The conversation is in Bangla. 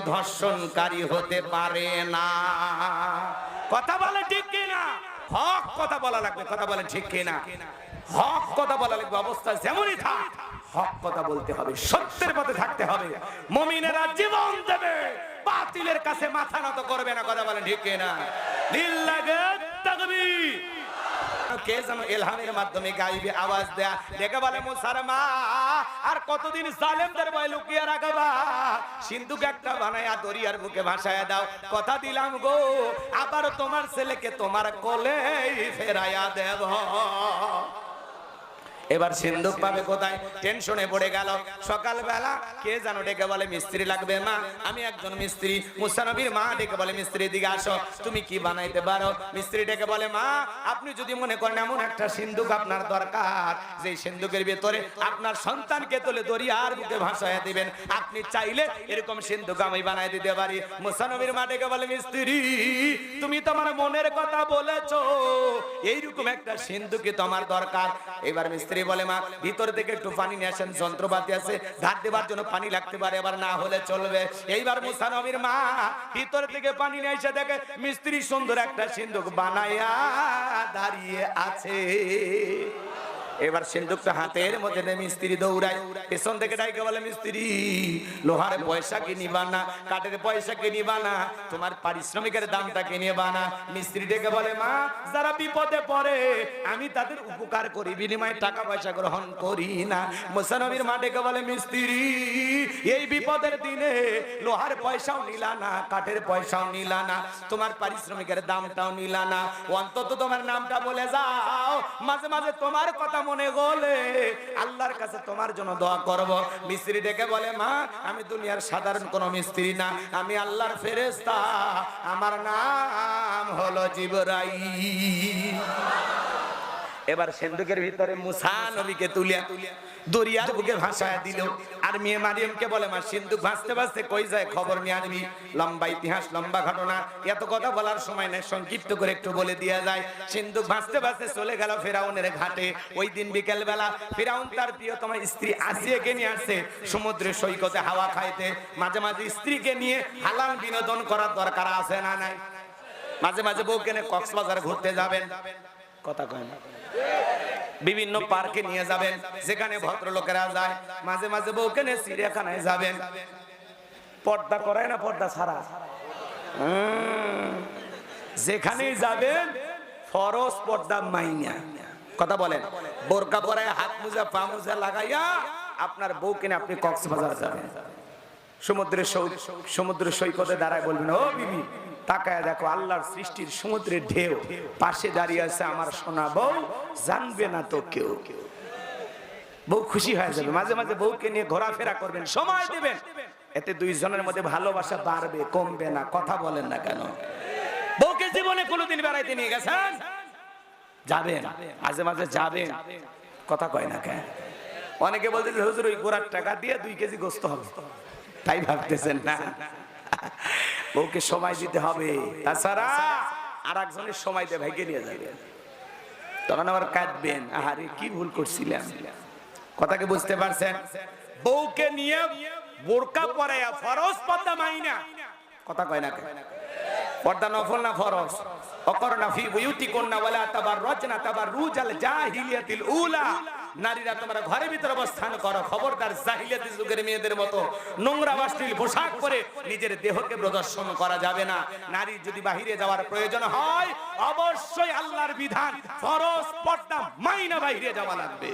ধর্ষণকারী হতে পারে না। কথা বলে ঠিক কিনা? হক কথা বলা লাগবে, কথা বলে ঠিক কিনা? হক কথা বলা লাগবে, অবস্থা যেমনই থাক, হক কথা বলতে হবে, সত্যের পথে থাকতে হবে। মমিনেরা জীবন দেবে বাতিলের কাছে মাথা নত করবে না, কথা বলেন ঠিক কিনা? দিল লাগে আর সিন্ধুকে একটা বুকে দাও। কথা দিলাম গো, আবার তোমার ছেলেকে তোমার কোলে ফেরাইয়া দেব। এবার সিন্ধুক পাবে কোথায়? টেনশনে পড়ে গেল। সকালবেলা কে জানো ডেকে বলে, মিস্ত্রি লাগবে মা। আমি একজন মিস্ত্রি। মুসানবীর মা ডেকে বলে, মিস্ত্রি দিকে আসো। তুমি কি বানাইতে পারো? মিস্ত্রি ডেকে বলে, মা, আপনি যদি মনে করেন এমন একটা সিন্ধুক আপনার দরকার যে সিন্ধুকের ভেতরে আপনার সন্তানকে তোলে দরিয়ার বুকে ভাসায় দিবেন, আপনি চাইলে এরকম সিন্ধুক আমি বানাই দিতে পারি। মুসানবীর মা ডেকে বলে, মিস্ত্রি, তুমি তোমার মনের কথা বলেছ। এইরকম একটা সিন্ধুকে তোমার দরকার। এবার মিস্ত্রি বলে মা, ভিতর থেকে একটু পানি নিয়ে আসেন, যন্ত্রপাতি আছে, ধার দেবার জন্য পানি লাগতে পারে, এবার না হলে চলবে। এইবার মুসা নবীর মা, ভিতর থেকে পানি নিয়ে এসে দেখে মিস্ত্রি সুন্দর একটা সিন্ধুক বানাইয়া দাঁড়িয়ে আছে। এবার সিন্ধুকটা হাতের মধ্যে নেমে মিস্ত্রি দৌড়ায়। পেছন থেকে ডাইকে বলে, মিস্ত্রি, লোহার পয়সা কি নিবা না? কাঠের পয়সা কি নিবা না? তোমার পারিশ্রমিকের দামটা কি নিবা না? মিস্ত্রি ডেকে বলে, মা, যারা বিপদে পড়ে, আমি তাদের উপকার করি, বিনিময়ে টাকা পয়সা গ্রহণ করি না। মুসানবীর মা ডেকে বলে, মিস্ত্রি এই বিপদের দিনে লোহার পয়সাও নিলা না, কাঠের পয়সাও নিলা না, তোমার পারিশ্রমিকের দামটাও নিলা না। অন্তত তোমার নামটা বলে যাও। মাঝে মাঝে তোমার কথা মনে গলে আল্লাহর কাছে তোমার জন্য দোয়া করব। মিস্ত্রি ডেকে বলে, মা, আমি দুনিয়ার সাধারণ কোনো মিস্ত্রি না, আমি আল্লাহর ফেরেস্তা আমার নাম হলো জিবরাই এবার সিন্ধুকের ভিতরে মুসা নবীকে তুলিয়া দরিয়ার বুকে ভাসায় দিল আর মেয়ে মারিয়মকে বলে মা সিন্ধুক ভাসতে ভাসতে কই যায় খবর নিয়ে আনবি? লম্বা ইতিহাস, লম্বা ঘটনা। এত কথা বলার সময় নেই, সংক্ষিপ্ত করে একটু বলে দেওয়া যায়। সিন্ধুক ভাসতে ভাসতে চলে গেল ফেরাউনের ঘাটে। ওই দিন বিকেল বেলা ফেরাউন তার প্রিয়তম স্ত্রী আসিয়াকে নিয়ে আসছে সমুদ্রের সৈকতে হাওয়া খাইতে। মাঝে মাঝে স্ত্রীকে নিয়ে হালাল বিনোদন করার দরকার আছে না নাই? মাঝে মাঝে বউকে নিয়ে কক্সবাজার ঘুরতে যাবেন। কথা কয় না। বিভিন্ন পার্কে নিয়ে যাবেন, যেখানে ভদ্রলোকেরা যায়, মাঝে মাঝে বউকে নিয়ে চিড়িয়াখানায় যাবেন। পর্দা করায় না পর্দা ছাড়া? যেখানেই যাবেন, ফরজ পর্দা মাইনা। কথা বলেন, বোরকা পরায় হাত মোজা, পা মোজা লাগাইয়া আপনার বউকে নিয়ে আপনি কক্সবাজার যাবেন। সমুদ্রের সমুদ্র সৈকতে দাঁড়ায় বলবেন, ও বিবি, তাকায় দেখো, আল্লাহর সৃষ্টির সমুদ্রের ঢেউ, পাশে দাঁড়িয়ে আছে আমার সোনা বউ, জানবে না তো কেউ। বউ খুশি হয়ে যাবে। মাঝে মাঝে বউকে নিয়ে ঘোরাফেরা করবেন, সময় দেবেন। এতে দুইজনের মধ্যে ভালোবাসা বাড়বে, কমবে না, কথা বলেন না কেন? বউকে জীবনে কোনোদিন বেড়াইতে নিয়ে গেছেন? যাবেন, মাঝে মাঝে যাবেন। কথা কয় না কেন? অনেকে বলতে হুজুর, ওই গোড়ার টাকা দিয়ে দুই কেজি গোস্ত হবে। তাই ভাবতেছেন না? বউকে সময় দিতে হবে। তাছাড়া আর একজনের সময় দিয়ে ভাইকে নিয়ে যাবে। তখন আবার কাঁদবেন আহারে কি ভুল করছিলাম? কথাকে বুঝতে পারছেন? বউকে নিয়ে বোরকা পরাইয়া ফরজ পর্দা মাইনা কথা কয় না? পর্দা নফল না ফরজ? অকরনা ফি বুয়ুতিকুন্না ওয়ালা তাবাররাজনা তাবাররুজাল জাহিলিয়াতিল উলা। নারীরা তোমরা ঘরের ভিতরে অবস্থান করো, খবরদার জাহিলিয়াতি যুগের মেয়েদের মতো নোংরা বাস্তিল পোশাক পরে নিজের দেহকে প্রদর্শন করা যাবে না। নারী যদি বাহিরে যাওয়ার প্রয়োজন হয়, অবশ্যই আল্লাহর বিধান, ফরজ পর্দা মাইনা বাহিরে যাওয়া লাগবে।